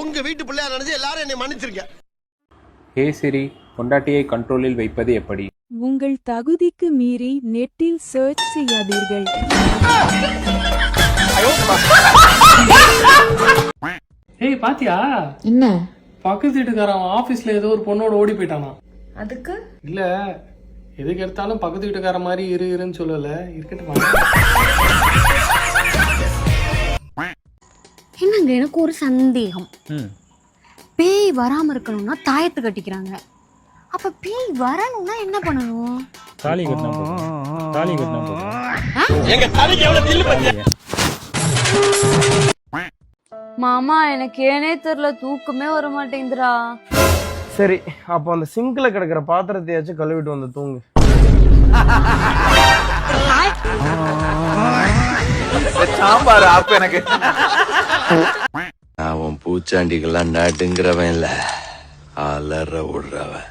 உங்க வீட்டு பிள்ளையா நினைச்சு எல்லாரும் என்னை மன்னிச்சிருங்க. ஹே சிரி பொண்டாட்டியை கண்ட்ரோலில் வைப்பது எப்படி? உங்கள் தகுதிக்கு மீறி நெட்டில் சர்ச் செய்யாதீர்கள். ஏய் பாத்தியா? என்ன? பக்கத்து வீட்டுக்காரன் ஆபீஸ்ல ஏதோ ஒரு பொண்ணோட ஓடி போயிட்டானா? அதுக்கு? இல்ல எதுக்கு எடுத்தாலும் பக்கத்து வீட்டுக்கார மாதிரி இரு இருன்னு சொல்லல. இருக்கட்டும்? என்னங்க எனக்கு ஒரு சந்தேகம். பேய் வராம இருக்கணும்னா தாயத்து கட்டிக்கிறாங்க. அப்ப பேய் வரணும்னா என்ன பண்ணணும்? தாலி கட்டினா போதும். தாலி கட்டினா போதும். எங்க தலைக்கு எவ்வளவு தில்லு பத்தியா மாமா எனக்கு ஏனே தெரியல தூக்கமே வர மாட்டேங்குதுடா. சரி அப்போ அந்த சிங்க்ல கிடக்கிற பாத்திரத்தையாச்சும் கழுவிட்டு வந்து தூங்கு. சாம்பார் ஆப் எனக்கு. அவன் பூச்சாண்டிகள்லாம் நடுங்கிறவன் இல்ல. அலற விடுறவன்.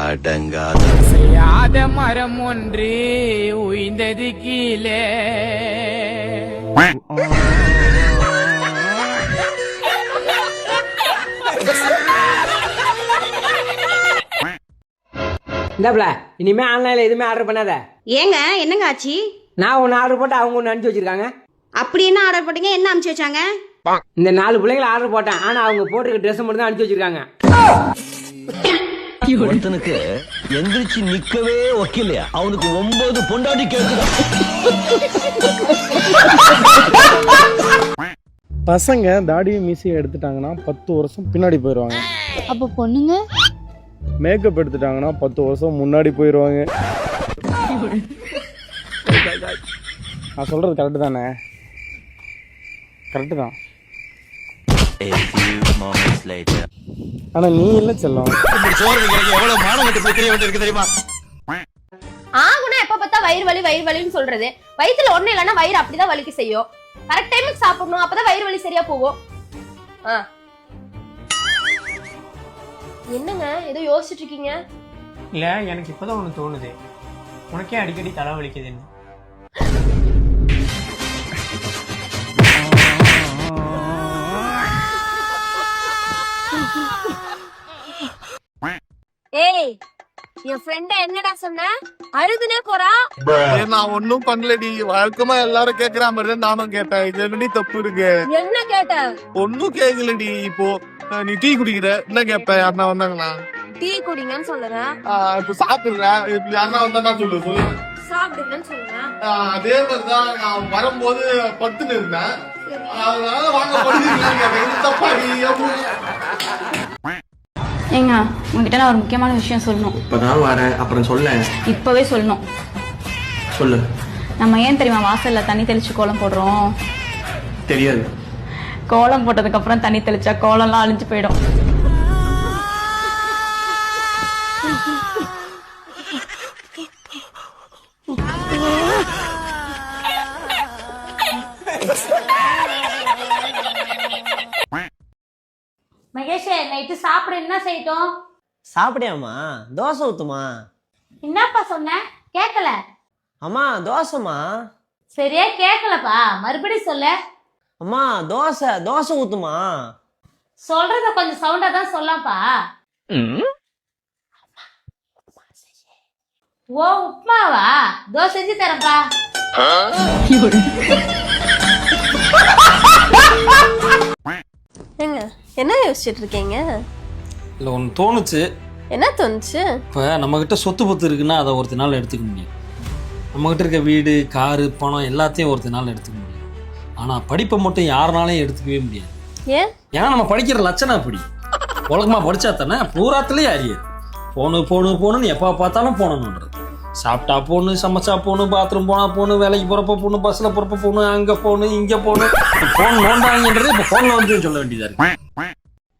அடங்காத. செய்யாத மரம் ஒன்று உயிந்தது கீழே. இந்தாப்ல இனிமே ஆன்லைன்ல எதுவுமே ஆர்டர் பண்ணாத. ஏங்க என்னங்க ஆச்சு? நான் ஒன்று ஆர்டர் போட்டு அவங்க ஒன்று அனுப்பிச்சு வச்சிருக்காங்க. அப்படி என்ன ஆர்டர் போட்டீங்க? என்ன அனுப்பிச்சு வச்சாங்க? இந்த நாலு பிள்ளைங்களை ஆர்டர் போட்டேன். ஆனா அவங்க போட்டிருக்க ட்ரெஸ் மட்டும் தான் அனுப்பிச்சு வச்சிருக்காங்க. ஒருத்தனுக்கு எந்திரிச்சு நிக்கவே ஒக்கில்லையா? அவனுக்கு ஒன்பது பொண்டாட்டி கேட்குது பசங்க தாடியும் மீசையும் எடுத்துட்டாங்கன்னா பத்து வருஷம் பின்னாடி போயிடுவாங்க அப்ப பொண்ணுங்க? மேக்கப் எடுத்துட்டாங்கன்னா பத்து வருஷம் முன்னாடி போயிடுவாங்க நான் சொல்றது கரெக்டு தானே? கரெக்டு தான். ஆனா நீ இல்லை செல்லம். சோறு வைக்கிறதுக்கு எவ்வளவு மானம் கட்டு போய் தெரிய வேண்டியிருக்கு தெரியுமா ஆகுனா எப்ப பார்த்தா வயிறு வலி வயிறு வலின்னு சொல்றது. வயித்துல ஒண்ணு இல்லைன்னா வயிறு அப்படிதான் வலிக்க செய்யும். கரெக்ட் டைமுக்கு சாப்பிடணும் அப்பதான் வயிறு வலி சரியா போகும். என்னங்க ஏதோ யோசிச்சுட்டு இருக்கீங்க? இல்ல எனக்கு இப்பதான் ஒண்ணு தோணுது. உனக்கே அடிக்கடி தலை என் ஃப்ரெண்ட என்னடா சொன்ன? அழுதுனே போறா? நான் ஒன்னும் பண்ணலடி. வழக்கமா எல்லாரும் கேக்குற மாதிரி நானும் கேட்டேன். இது என்னடி தப்பு இருக்கு? என்ன கேட்ட? ஒன்னும் கேக்கலடி. இப்போ நீ டீ குடிக்கிற? என்ன கேப்ப யாருன்னா வந்தாங்களா? டீ குடிங்கன்னு சொல்லுறேன் ஆஹ் இப்ப சாப்பிடுறேன் இப்ப யாருன்னா வந்தா சொல்லு சொல்லு. சாப்பிடுங்கன்னு சொல்லுறேன் ஆஹ் அதே மாதிரிதான் நான் வரும்போது பத்துன்னு இருந்தேன். அதனால வாங்க கேட்டேன். இது தப்பாடி ஏங்க உங்ககிட்ட நான் ஒரு முக்கியமான விஷயம் சொல்லணும். இப்பதான் வரேன் அப்புறம் சொல்ல. இப்பவே சொல்லணும். சொல்லு. நம்ம ஏன் தெரியுமா வாசல்ல தண்ணி தெளிச்சு கோலம் போடுறோம்? தெரியாது. கோலம் போட்டதுக்கு அப்புறம் தண்ணி தெளிச்சா கோலம்லாம் அழிஞ்சு போயிடும். மகேஷ் நைட்டு சாப்பிட என்ன செய்யட்டும் சாப்பிடியாம்மா தோசை ஊத்துமா என்னப்பா சொன்ன? கேட்கல அம்மா தோசைமா சரியா கேட்கலப்பா மறுபடியும் சொல்லு. அம்மா தோசை தோசை ஊத்துமா சொல்றத கொஞ்சம் சவுண்டா தான் சொல்லப்பா ஓ உப்மாவா தோ செஞ்சு தரேன்ப்பா. ஏங்க என்ன யோசிச்சுட்டு இருக்கீங்க இல்ல ஒன்று தோணுச்சு. என்ன தோணுச்சு? இப்போ நம்மக்கிட்ட சொத்து பத்து இருக்குன்னா அதை ஒருத்த நாள் எடுத்துக்க முடியும். நம்மக்கிட்ட இருக்க வீடு காரு பணம் எல்லாத்தையும் ஒருத்த நாள் எடுத்துக்க முடியும். ஆனால் படிப்பை மட்டும் யாருனாலையும் எடுத்துக்கவே முடியாது. ஏன்? ஏன்னா நம்ம படிக்கிற லட்சணம் அப்படி. ஒழுக்கமாக படித்தா தானே பூராத்துலேயே அறியாது போனு போனு போகணுன்னு எப்போ பார்த்தாலும் போகணுன்றது சாப்பிட்டா போகணும் சமைச்சா போகணும் பாத்ரூம் போனால் போகணும் வேலைக்கு போகிறப்ப போகணும் பஸ்ஸில் போகிறப்ப போகணும் அங்கே போகணும் இங்கே போகணும் ஃபோன் நோண்டாங்கன்றது இப்போ ஃபோனில் வந்து சொல்ல வேண்டியதாக இருக்கு.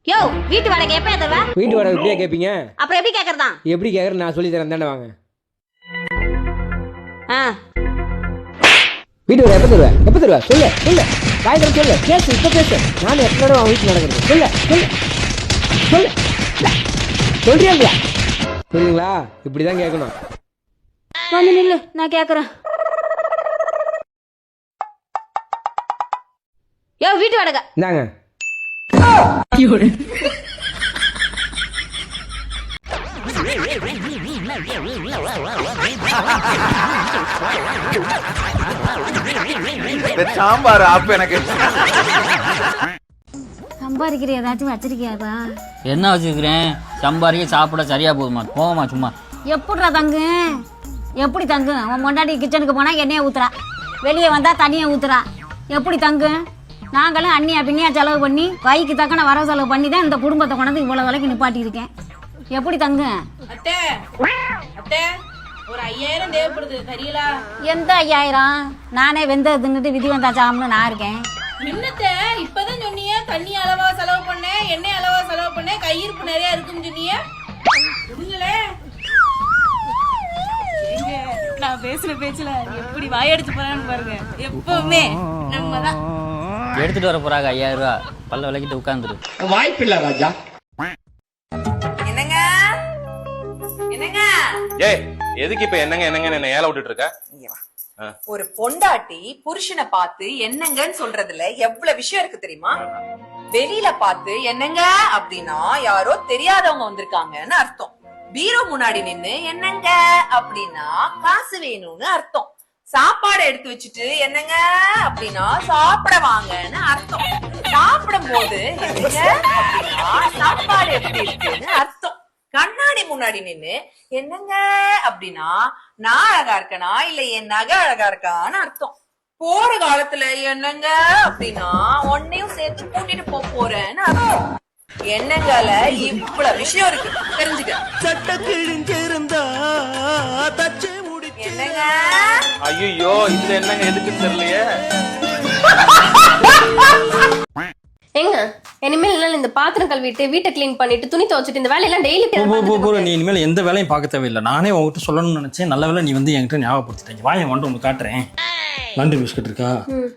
யோ வீட்டு வாடகை எப்ப தருவ வீட்டு வாடகை எப்படியா கேட்பீங்க அப்புறம் எப்படி கேக்குறதா? எப்படி கேட்குறேன் நான் சொல்லி தரேன் தானே வாங்க. ஆ. வீட்டு வாடகை எப்போ தருவேன் எப்போ தருவேன் சொல்லு சொல்லு. காய்கறி சொல்லு. பேசு இப்போ பேசு. நான் எப்போ அவன் வீட்டில் நடக்கிறது? சொல்லு சொல்லு. சொல்லு. சொல்றியா புரியுதுங்களா? இப்படி தான் கேட்கணும். வந்து நில்லு நான் கேக்குறேன். யோ வீட்டு வாடகை. இந்தாங்க. சாம்பார் ஆப் எனக்கு. சம்பாதிக்கிற ஏதாச்சும் வச்சிருக்கியாப்பா? என்ன வச்சிருக்கிறேன்? சம்பாதிக்க சாப்பிட சரியா போகுமா போகமா சும்மா? எப்படிடா தங்கு? எப்படி தங்கு? அவன் முன்னாடி கிச்சனுக்கு போனா எண்ணெயை ஊத்துறா. வெளியே வந்தா தண்ணியை ஊத்துறா. எப்படி தங்கு? நாங்களும் அண்ணியா பின்னியா செலவு பண்ணி கைக்கு தக்கன வரவு செலவு பண்ணி தான் இந்த குடும்பத்தை கொண்டாந்து இவ்வளவு விலைக்கு நிப்பாட்டி இருக்கேன் எப்படி தங்கு? அத்தை அத்தை ஒரு ஐயாயிரம் தேவைப்படுது தரீங்களா எந்த ஐயாயிரம்? நானே வெந்த தின்னுட்டு விதி வந்தா சாம்னு நான் இருக்கேன். என்னத்த இப்பதான் சொன்னீங்க தண்ணி அளவா செலவு பண்ணேன் எண்ணெய் அளவா செலவு பண்ணேன் கையிருப்பு நிறைய இருக்குன்னு ஏங்க, நான் பேசுற பேச்சுல எப்படி வாயடிச்சு போறான்னு பாருங்க. எப்பவுமே நம்ம தான் எடுத்துட்டு வர போறாங்க ஐயாயிரம் ரூபா. பல்ல விளக்கிட்டு உட்காந்துரு வாய்ப்பில்லை ராஜா. என்னங்க? என்னங்க? ஏய் எதுக்கு இப்ப என்னங்க என்னங்க என்ன ஏல விட்டுட்டு இருக்க ஒரு பொண்டாட்டி புருஷனை பார்த்து என்னங்கன்னு சொல்றதுல எவ்வளவு விஷயம் இருக்கு தெரியுமா? வெளியில பார்த்து என்னங்க அப்படின்னா யாரோ தெரியாதவங்க வந்திருக்காங்கன்னு அர்த்தம். பீரோ முன்னாடி நின்னு என்னங்க அப்படின்னா காசு வேணும்னு அர்த்தம். சாப்பாடு எடுத்து வச்சுட்டு என்னங்க அப்படின்னா சாப்பிட வாங்கன்னு அர்த்தம். சாப்பிடும் போது அப்படின்னா சாப்பாடு எப்படி இருக்குன்னு அர்த்தம். கண்ணாடி முன்னாடி நின்னு என்னங்க அப்படின்னா நான் அழகா இருக்கனா இல்ல என் நகை அழகா இருக்கான்னு அர்த்தம். போற காலத்துல என்னங்க அப்படின்னா உன்னையும் சேர்த்து கூட்டிட்டு போக போறேன்னு அர்த்தம். என்னங்கால இவ்வளவு விஷயம் இருக்கு. தெரிஞ்சுக்க. சட்ட கிழிஞ்சிருந்தா தச்சு என்னங்க? ஐயோ இது என்னங்க? எதுக்கு தெரியலையே. ஏங்க இனிமேல் என்னால இந்த பாத்திரம் கழுவிட்டு வீட்டை க்ளீன் பண்ணிட்டு துணி துவைச்சிட்டு இந்த வேலையெல்லாம் டெய்லி போ போ, நீ இனிமேல் எந்த வேலையும் பார்க்க தேவையில்லை. நானே உங்ககிட்ட சொல்லணும்னு நினைச்சேன். நல்ல வேலை நீ வந்து என்கிட்ட ஞாபகப்படுத்திட்டீங்க வாங்க வந்துட்டு உங்களுக்கு காட்டுறேன். லாண்ட்ரி பிஸ்கட் இருக்கா?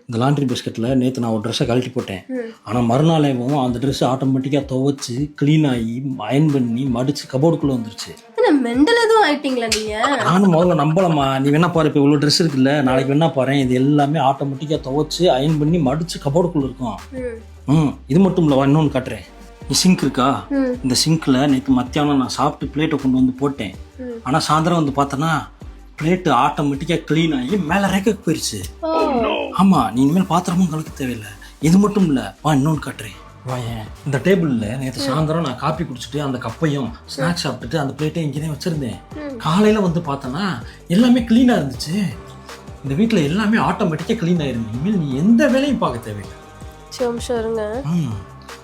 இந்த லாண்ட்ரி பிஸ்கட்ல நேற்று நான் ஒரு ட்ரெஸ்ஸை கழட்டி போட்டேன். ஆனால் மறுநாளேவும் அந்த ட்ரெஸ் ஆட்டோமேட்டிக்காக துவைச்சு க்ளீன் ஆகி அயன் பண்ணி மடிச்சு கபோர்டுக்குள்ளே வந்துருச்சு. மெண்டல் எதுவும் ஆயிட்டீங்களா நீங்க? நானும் முதல்ல நம்பலம்மா. நீ வேணா பாரு இப்போ இவ்வளோ ட்ரெஸ் இருக்குல்ல நாளைக்கு வேணா பாரு இது எல்லாமே ஆட்டோமேட்டிக்காக துவைச்சு அயன் பண்ணி மடிச்சு கபோர்டுக்குள்ளே இருக்கும். ம். இது மட்டும் இல்லை இன்னொன்று காட்டுறேன். இந்த சிங்க் இருக்கா? இந்த சிங்க்ல நேற்று மத்தியானம் நான் சாப்பிட்டு பிளேட்டை கொண்டு வந்து போட்டேன். ஆனால் சாயந்தரம் வந்து பார்த்தேன்னா பிளேட்டு ஆட்டோமேட்டிக்காக க்ளீன் ஆகி மேலே ரேக்கக்கு போயிடுச்சு ஆமாம் நீ இனிமேல் பாத்திரமும் கலக்க தேவையில்லை. இது மட்டும் இல்லை வா இன்னொன்று காட்டுறேன். இந்த டேபிளில் நேற்று சாயந்தரம் நான் காப்பி குடிச்சிட்டு அந்த கப்பையும் ஸ்நாக்ஸ் சாப்பிட்டுட்டு அந்த பிளேட்டையும் இங்கே தான் வச்சுருந்தேன் காலையில் வந்து பார்த்தேன்னா எல்லாமே க்ளீனாக இருந்துச்சு. இந்த வீட்டில் எல்லாமே ஆட்டோமேட்டிக்காக க்ளீன் ஆயிருந்து இனிமேல் நீ எந்த வேலையும் பார்க்க தேவையில்லை. ம்.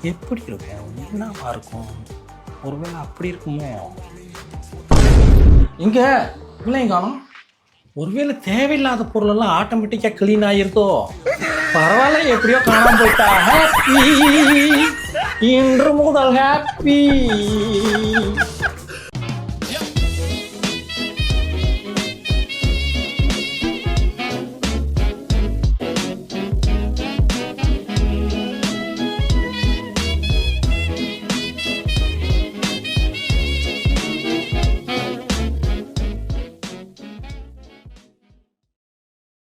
எப்படி இருக்கும் என்னவா இருக்கும்? ஒருவேளை அப்படி இருக்குமோ? இங்க பிள்ளைங்க காணும். ஒருவேளை தேவையில்லாத பொருளெல்லாம் ஆட்டோமேட்டிக்காக க்ளீன் ஆயிருதோ? பரவாயில்ல எப்படியோ காணாம போயிட்டா. ஹாப்பி இன்று முதல் ஹாப்பி